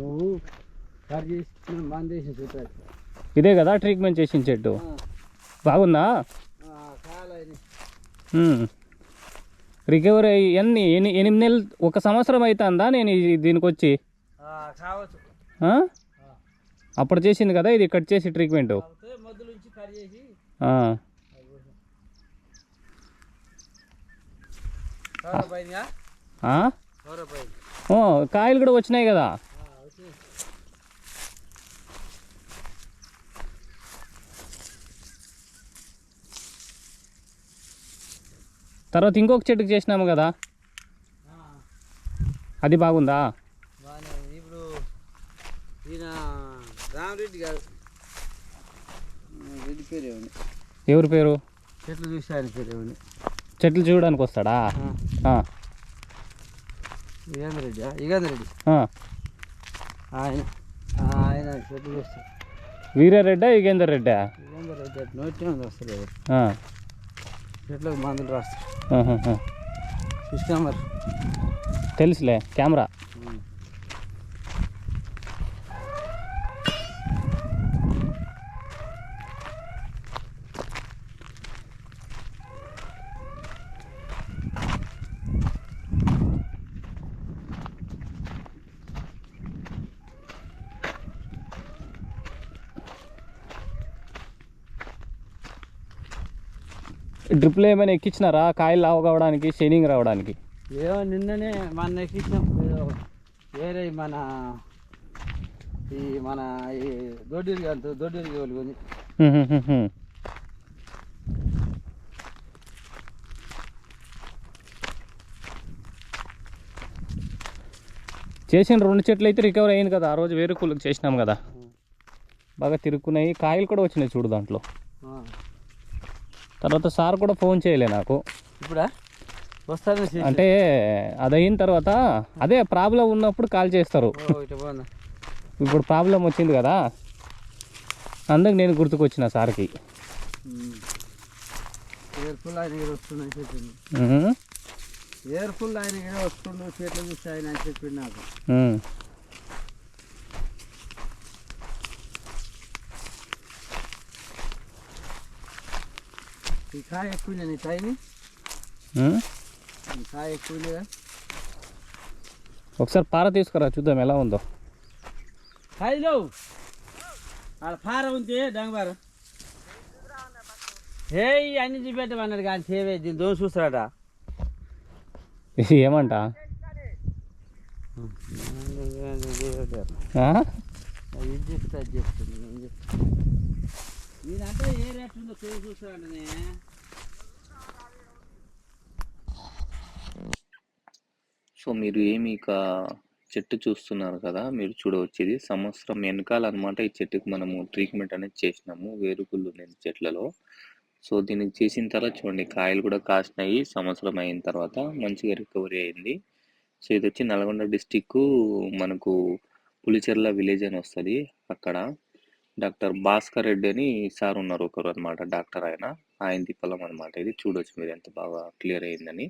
నువ్వు ఇదే కదా ట్రీట్మెంట్ చేసిన చెట్టు. బాగుందా. రికవరీ అయ్యి ఎన్ని ఎనిమిది నెలలు ఒక సంవత్సరం అవుతుందా నేను దీనికి వచ్చి? అప్పుడు చేసింది కదా ఇది కట్ చేసి ట్రీట్మెంట్ ఆ. కాయలు కూడా వచ్చినాయి కదా. తర్వాత ఇంకొక చెట్టుకు చేసినాము కదా. అది బాగుందా? ఇప్పుడు ఈయన రామరెడ్డి గారు. రెడ్డి పేరే ఎవరి పేరు? చెట్లు చూసి ఆయన పేరే చెట్లు చూడడానికి వస్తాడా? ఆ. యుగేంద్ర రెడ్డి యుగేంద్ర రెడ్డి. ఆయన ఆయన చెట్లు చూస్తారు వీరారెడ్డా యుగేందర్ రెడ్డా? యుగేంద్ర రెడ్డి నోటే ఉంది వస్తారు. చెట్లకు మందులు రాస్తారు ఆహాహా. కృష్ణామర్ తెలుసులే కెమెరా. డ్రిప్లు ఏమైనా ఎక్కించినారా? కాయలు లావు కావడానికి షైనింగ్ రావడానికి? ఏమో నిన్ననే మన ఎక్కించాం ఏదో వేరే మన ఈ మన ఈ దొడ్డిరి దొడ్డిరి వాళ్ళు. చేసిన రెండు చెట్లు అయితే రికవర్ అయింది కదా. ఆ రోజు వేరే కూలకు చేసినాం కదా. బాగా తిరుక్కున్నాయి. కాయలు కూడా వచ్చినాయి చూడు దాంట్లో. తర్వాత సార్ కూడా ఫోన్ చేయలే నాకు. ఇప్పుడా? వస్తాను అంటే అది అయిన తర్వాత అదే ప్రాబ్లం ఉన్నప్పుడు కాల్ చేస్తారు. ఇప్పుడు ప్రాబ్లం వచ్చింది కదా అందుకు నేను గుర్తుకొచ్చిన సార్కి. ఏర్ఫుల్ ఆయన వస్తున్నాయి చెప్పింది ఉహు. ఏర్ఫుల్ ఆయన వస్తుండు చూసి ఆయన చెప్పిండు నాకు. ఎక్కువ నీ కాయని ఉమ్. ఈ కాయ ఎక్కువ లేదా ఒకసారి పార తీసుకురా చూద్దాం ఎలా ఉందో. కాయలు? ఆడ పార ఉంది డంగబారు హే అన్ని చూపెట్టమన్నాడు కానీ సేవే దీని దోమ చూస్తాడట ఏమంట? ఆ? ఇది చెప్తా అది చెప్తుంది నేను ఏ రేట్ ఉందో చూసి చూస్తాడనే సో మీరు ఏమి ఇక చెట్టు చూస్తున్నారు కదా మీరు చూడవచ్చు ఇది సంవత్సరం వెనకాల అనమాట ఈ చెట్టుకు మనము ట్రీట్మెంట్ అనేది చేసినాము వేరుకుళ్ళు లేని చెట్లలో. సో దీనికి చేసిన తర్వాత చూడండి కాయలు కూడా కాసినాయి సంవత్సరం అయిన తర్వాత మంచిగా రికవరీ అయింది. సో ఇది వచ్చి నల్గొండ డిస్టిక్ మనకు పులిచెర్ల విలేజ్ అని వస్తుంది అక్కడ. డాక్టర్ భాస్కర్ రెడ్డి అని సార్ ఉన్నారు ఒకరు అనమాట డాక్టర్ ఆయన. ఆయనది పొలం అనమాట ఇది. చూడొచ్చు మీరు ఎంత బాగా క్లియర్ అయిందని.